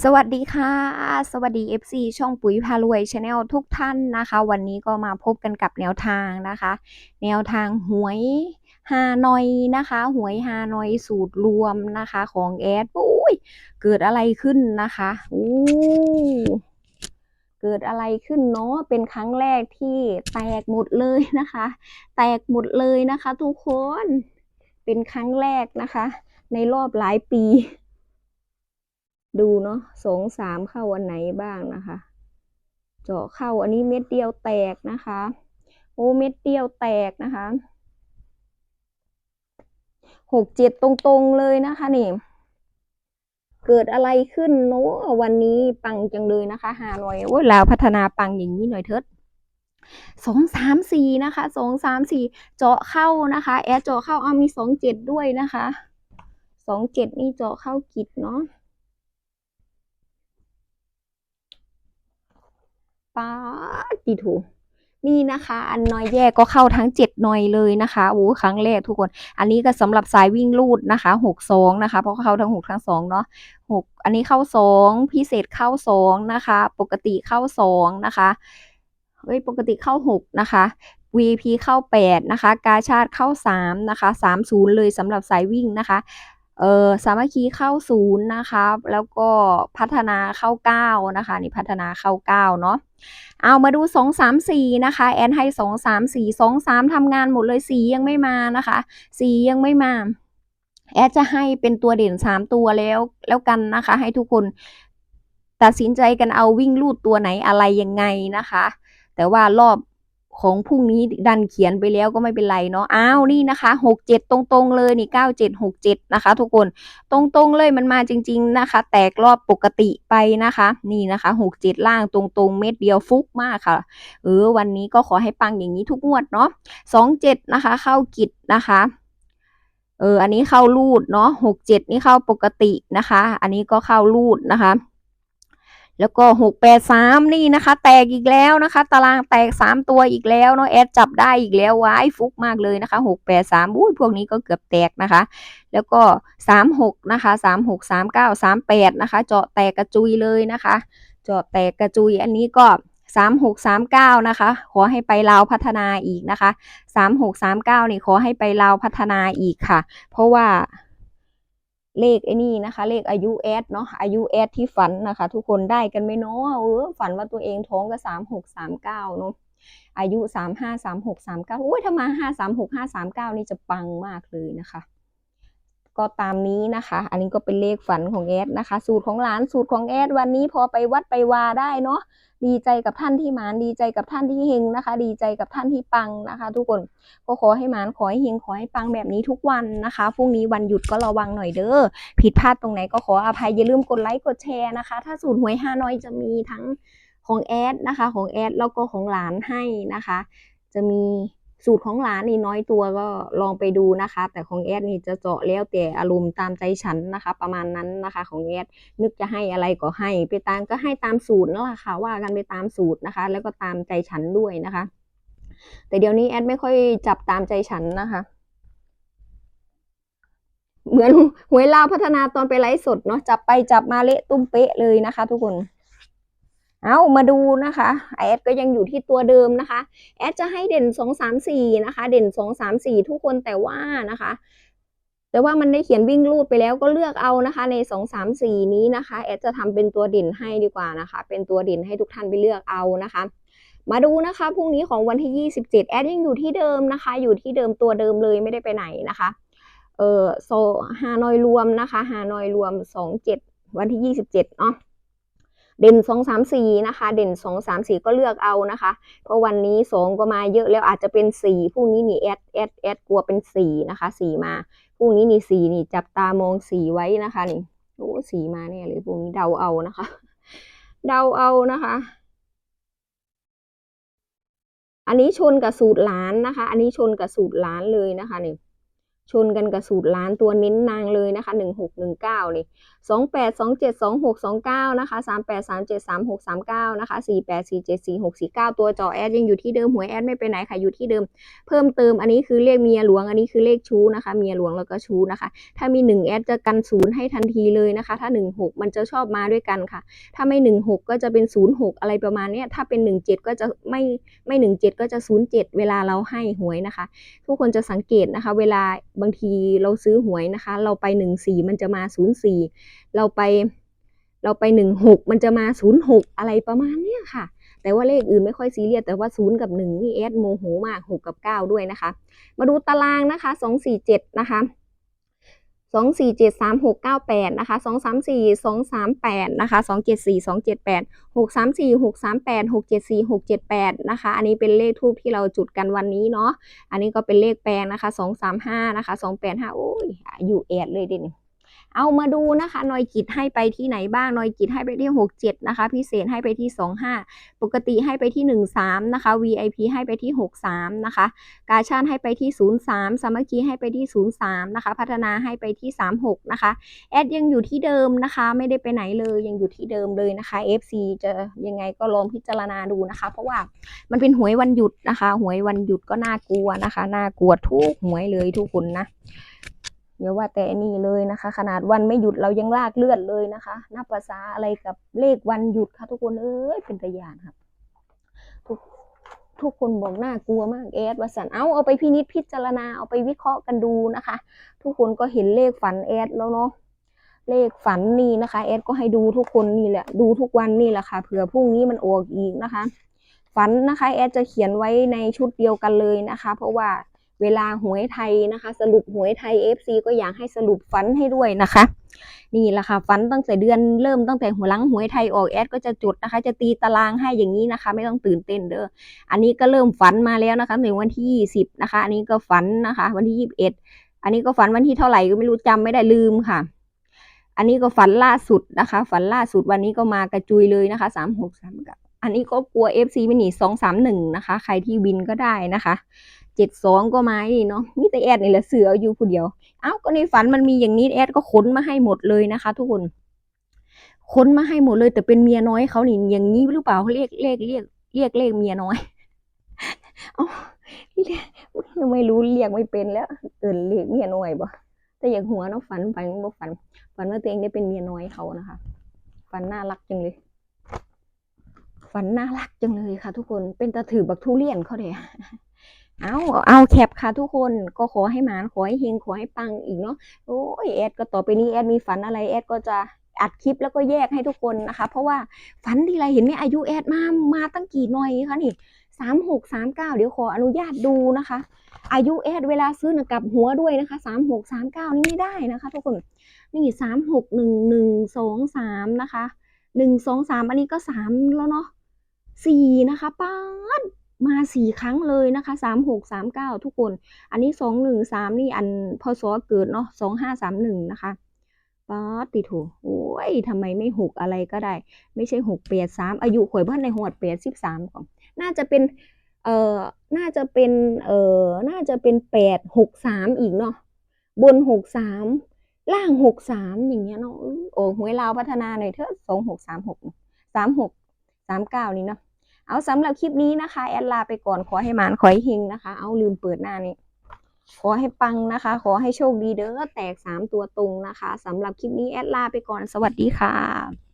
สวัสดีค่ะ สวัสดี FC ช่องปุ๋ยพารวยชาแนลทุกท่านนะคะ วันนี้ก็มาพบกันกับแนวทางนะคะ แนวทางหวยฮานอยนะคะ หวยฮานอยสูตรรวมนะคะของแอดอุ้ยเกิดอะไรขึ้นนะคะอู้เกิดอะไรขึ้นเนาะเป็นครั้งแรกที่แตกหมดเลยนะคะ แตกหมดเลยนะคะ ทุกคนเป็นครั้งแรกนะคะ ในรอบหลายปี ดูเนาะสองสามเข้าอันไหนบ้างนะคะ เจาะเข้าอันนี้เม็ดเดียวแตกนะคะ โอ้เม็ดเดียวแตกนะคะหกเจ็ดตรงๆเลยนะคะนี่ เกิดอะไรขึ้นเนาะวันนี้ปังจังเลยนะคะหาหน่อยโอ้ยลาวพัฒนาปังอย่างนี้หน่อยเถิดสองสามสี่นะคะสองสามสี่เจาะเข้านะคะ แอดเจาะเข้าเอามีสองเจ็ดด้วยนะคะสองเจ็ดนี่เจาะเข้ากิจเนาะ ป๊าดีถูนี่นะคะอันน้อยแยกก็เข้าทั้งเจ็ดหน่อยเลยนะคะโอ้ครั้งแรกทุกคน อันนี้ก็สำหรับสายวิ่งลูดนะคะหกสองนะคะ เพราะเข้าทั้งหกทั้งสองเนาะหกอันนี้เข้าสองพิเศษเข้าสองนะคะ ปกติเข้าสองนะคะเฮ้ยปกติเข้าหกนะคะ VP เข้าแปดนะคะ กาชาติเข้าสามนะคะสามศูนย์เลยสำหรับสายวิ่งนะคะ เออสามัคคีเข้าศูนย์นะคะแล้วก็พัฒนาเข้าเก้านะคะนี่พัฒนาเข้าเก้าเนาะเอามาดูสองสามสี่นะคะ แอนให้สองสามสี่สองสามทำงานหมดเลยสี่ยังไม่มานะคะสี่ยังไม่มา แอดจะให้เป็นตัวเด่นสามตัวแล้วแล้วกันนะคะ ให้ทุกคนตัดสินใจกันเอาวิ่งลูดตัวไหนอะไรยังไงนะคะ แต่ว่ารอบ ของพรุ่งนี้ดันเขียนไปแล้วก็ไม่เป็นไรเนาะ อ้าว นี่นะคะหกเจ็ดตรงๆ เลยนี่เก้าเจ็ดหกเจ็ดนะคะ ทุกคน ตรงๆ เลยมันมาจริง ๆ นะคะ แตกรอบปกติไปนะคะ นี่นะคะหกเจ็ดล่างตรงๆ เม็ดเดียวฟุกมากค่ะ เออ วันนี้ก็ขอให้ปังอย่างนี้ทุกงวดเนาะสองเจ็ดนะคะ เข้ากิจนะคะเออ อันนี้เข้ารูดเนาะหกเจ็ดนี่เข้าปกตินะคะ อันนี้ก็เข้ารูดนะคะ แล้วก็หกแปดสามนี่นะคะ แตกอีกแล้วนะคะ ตารางแตกสามตัวอีกแล้วเนาะแอดจับได้อีกแล้วว้ายฟุกมากเลยนะคะหกแปดสามอุ้ยพวกนี้ก็เกือบแตกนะคะ แล้วก็สามหกนะคะสามหกสามเก้าสามแปดนะคะ เจาะแตกกระจุยเลยนะคะ เจาะแตกกระจุยอันนี้ก็สามหกสามเก้านะคะ ขอให้ไปลาวพัฒนาอีกนะคะสามหกสามเก้านี่ขอให้ไปลาวพัฒนาอีกค่ะ เพราะว่า เลขไอ้นี่นะคะ เลขอายุแอดเนาะอายุแอดที่ฝันนะคะ ทุกคนได้กันไหมเนาะเออฝันว่าตัวเองท้องก็สามหกสามเก้าเนาะอายุสามห้าสามหกสามเก้าอุ้ยถ้ามาห้าสามหกห้าสามเก้านี่จะปังมากเลยนะคะ ก็ตามนี้นะคะ อันนี้ก็เป็นเลขฝันของแอดนะคะ สูตรของหลานสูตรของแอดวันนี้พอไปวัดไปวาได้เนาะดีใจกับท่านที่หมานดีใจกับท่านที่เฮงนะคะ ดีใจกับท่านที่ปังนะคะ ทุกคนก็ขอให้หมานขอให้เฮงขอให้ปังแบบนี้ทุกวันนะคะพรุ่งนี้วันหยุดก็ระวังหน่อยเด้อผิดพลาดตรงไหนก็ขออภัยอย่าลืมกดไลค์กดแชร์นะคะ ถ้าสูตรหวยฮาน้อยจะมีทั้งของแอดนะคะ ของแอดแล้วก็ของหลานให้นะคะ จะมี สูตรของหลานนี่น้อยตัวก็ลองไปดูนะคะ แต่ของแอดนี่จะเจาะแล้วแต่อารมณ์ตามใจฉันนะคะ ประมาณนั้นนะคะ ของแอดนึกจะให้อะไรก็ให้ ไปตามก็ให้ตามสูตรนั่นแหละค่ะว่ากันไปตามสูตรนะคะ แล้วก็ตามใจฉันด้วยนะคะ แต่เดี๋ยวนี้แอดไม่ค่อยจับตามใจฉันนะคะ เหมือนหวยลาวพัฒนาตอนไปไลฟ์สดเนาะจับไปจับมาเละตุ้มเป๊ะเลยนะคะ ทุกคน เอามาดูนะคะแอดก็ยังอยู่ที่ตัวเดิมนะคะแอดจะให้เด่นสองสามสี่นะคะ เด่นสองสามสี่ทุกคนแต่ว่านะคะ แต่ว่ามันได้เขียนวิ่งรูดไปแล้วก็เลือกเอานะคะในสองสามสี่นี้นะคะแอดจะทำเป็นตัวเด่นให้ดีกว่านะคะ เป็นตัวเด่นให้ทุกท่านไปเลือกเอานะคะมาดูนะคะพรุ่งนี้ของวันที่ยี่สิบเจ็ดแอดยังอยู่ที่เดิมนะคะ อยู่ที่เดิมตัวเดิมเลยไม่ได้ไปไหนนะคะ เออโซฮานอยรวมนะคะฮานอยรวมสองเจ็ดวันที่ยี่สิบเจ็ดเนาะ เด่นสองสามสี่นะคะ เด่นสองสามสี่ก็เลือกเอานะคะ เพราะวันนี้สองก็มาเยอะแล้วอาจจะเป็นสี่พรุ่งนี้นี่แอดแอดแอดกลัวเป็นสี่นะคะสี่มาพรุ่งนี้นี่สี่นี่จับตามองสี่ไว้นะคะนี่โอ้สี่มาแน่เลยพรุ่งนี้เดาเอานะคะ เดาเอานะคะอันนี้ชนกับสูตรหลานนะคะ อันนี้ชนกับสูตรหลานเลยนะคะนี่ ชนกันกับสูตรล้านตัวเน้นนางเลยนะคะ 1619 นี่ 28 27 26 29 นะคะ 38 37 36 39 นะคะ 48 47 46 49 ตัวจอแอดยังอยู่ที่เดิมหวยแอดไม่ไปไหนค่ะ อยู่ที่เดิม เพิ่มเติมอันนี้คือเลขเมียหลวง อันนี้คือเลขชู้นะคะ เมียหลวงแล้วก็ชู้นะคะ ถ้ามี 1 แอดจะกันศูนย์ให้ทันทีเลยนะคะ ถ้า 16 มันจะชอบมาด้วยกันค่ะ ถ้าไม่ 16 ก็จะเป็น 06 อะไรประมาณนี้ถ้าเป็น 17 ก็จะไม่ไม่ 17 ก็จะ 07 เวลาเราให้หวยนะคะ ทุกคนจะสังเกตนะคะ เวลาบางทีเราซื้อหวยนะคะ เราไปหนึ่งสี่มันจะมาศูนย์สี่เราไปเราไปหนึ่งหกมันจะมาศูนย์หกอะไรประมาณเนี้ยค่ะ แต่ว่าเลขอื่นไม่ค่อยซีเรียสแต่ว่าศูนย์กับหนึ่งนี่เอสโมโหมากหกกับเก้าด้วยนะคะ มาดูตารางนะคะสองสี่เจ็ดนะคะ 24736998นะคะ234238นะคะ274278 634 638 674 678นะคะ อันนี้เป็นเลขทูบที่เราจุดกันวันนี้เนาะ อันนี้ก็เป็นเลขแปลงนะคะ235นะคะ285โอ้ยอยู่แอดเลยเด่น เอามาดูนะคะนอยกิจให้ไปที่ไหนบ้างนอยกิจให้ไปที่หกเจ็ดนะคะ พิเศษให้ไปที่สองห้าปกติให้ไปที่หนึ่งสามนะคะ VIP ให้ไปที่หกสามนะคะ กาชาดให้ไปที่ 03 สามัคคีให้ไปที่ 03 นะคะ พัฒนาให้ไปที่ 36 นะคะ แอดยังอยู่ที่เดิมนะคะ ไม่ได้ไปไหนเลยยังอยู่ที่เดิมเลยนะคะ FC จะยังไงก็ลองพิจารณาดูนะคะ เพราะว่ามันเป็นหวยวันหยุดนะคะ หวยวันหยุดก็น่ากลัวนะคะ น่ากลัวทุกหวยเลยทุกคนนะ เดี๋ยวว่าแต่นนี่เลยนะคะ ขนาดวันไม่หยุดเรายังลากเลือดเลยนะคะ นับภาษาอะไรกับเลขวันหยุดค่ะ ทุกคนเอ้ยเป็นตะยานครับทุกทุกคนบอกน่ากลัวมากแอดว่าสันเอาเอาไปพินิจพิจารณาเอาไปวิเคราะห์กันดูนะคะ ทุกคนก็เห็นเลขฝันแอดแล้วเนาะเลขฝันนี่นะคะแอดก็ให้ดูทุกคนนี่แหละดูทุกวันนี่แหละค่ะเผื่อพรุ่งนี้มันออกอีกนะคะ ฝันนะคะแอดจะเขียนไว้ในชุดเดียวกันเลยนะคะ เพราะว่า เวลาหวยไทยนะคะ สรุปหวยไทย FC ก็อยากให้สรุปฝันให้ด้วยนะคะ นี่แหละค่ะฝันตั้งแต่เดือนเริ่มตั้งแต่หัวหลังหวยไทยออกแอดก็จะจุดนะคะ จะตีตารางให้อย่างนี้นะคะ ไม่ต้องตื่นเต้นเด้ออันนี้ก็เริ่มฝันมาแล้วนะคะถึงวันที่ยี่สิบนะคะ อันนี้ก็ฝันนะคะ วันที่ยี่สิบเอ็ดอันนี้ก็ฝันวันที่เท่าไหร่ก็ไม่รู้จำไม่ได้ลืมค่ะ อันนี้ก็ฝันล่าสุดนะคะ ฝันล่าสุดวันนี้ก็มากระจุยเลยนะคะสามหกสามกับอันนี้ก็กลัวเอฟซีไม่หนีสองสามหนึ่งนะคะ ใครที่วินก็ได้นะคะ เจ็ดสองก็มาอีกเนาะมีแต่แอดนี่แหละเสืออยู่ผู้เดียว เอ้าก็ในฝันมันมีอย่างนี้แอดก็ขนมาให้หมดเลยนะคะ ทุกคนขนมาให้หมดเลย แต่เป็นเมียน้อยเขานี่อย่างนี้หรือเปล่าเขาเรียกเรียกเรียกเรียกเลขเมียน้อยเอ้าเรียกไม่รู้เรียกไม่เป็นแล้วเอินเรียกเมียน้อยบ่แต่อย่างหัวเนาะฝันฝันบ่ฝันฝันว่าตัวเองได้เป็นเมียน้อยเขานะคะฝันน่ารักจังเลยฝันน่ารักจังเลยค่ะ ทุกคนเป็นตาถือบักทุเรียนเขาเด้ เอาเอาแคปค่ะทุกคนก็ขอให้หมานขอให้เฮงขอให้ปังอีกเนาะโอ้ยแอดก็ต่อไปนี้แอดมีฝันอะไรแอดก็จะอัดคลิปแล้วก็แยกให้ทุกคนนะคะ เพราะว่าฝันทีไรเห็นไหมอายุแอดมามาตั้งกี่หน่อยคะนี่สามหกสามเก้าเดี๋ยวขออนุญาตดูนะคะ อายุแอดเวลาซื้อนะกับหัวด้วยนะคะสามหกสามเก้านี่ไม่ได้นะคะ ทุกคนนี่สามหกหนึ่งหนึ่งสองสามนะคะหนึ่งสองสามอันนี้ก็สามแล้วเนาะสี่นะคะป้าด มาสี่ครั้งเลยนะคะสามหกสามเก้าทุกคน อันนี้สองหนึ่งสามนี่อันพศเกิดเนาะสองห้าสามหนึ่งนะคะป๊าดติโถโอ้ยทำไมไม่หกอะไรก็ได้ ไม่ใช่หกแปดสามอายุข่อยบ้านในหอดแปดสิบสามก่อนน่าจะเป็นเอ่อน่าจะเป็นเอ่อน่าจะเป็นแปดหกสามอีกเนาะบนหกสามล่างหกสามอย่างเงี้ยเนาะโอ้หวยลาวพัฒนาหน่อยเถอะสองหกสามหกสามหกสามเก้านี่เนาะ เอาสำหรับคลิปนี้นะคะ แอดลาไปก่อนขอให้หมานขอให้เฮงนะคะ เอาลืมเปิดหน้านี้ขอให้ปังนะคะ ขอให้โชคดีเด้อแตกสามตัวตรงนะคะสำหรับคลิปนี้แอดลาไปก่อนสวัสดีค่ะ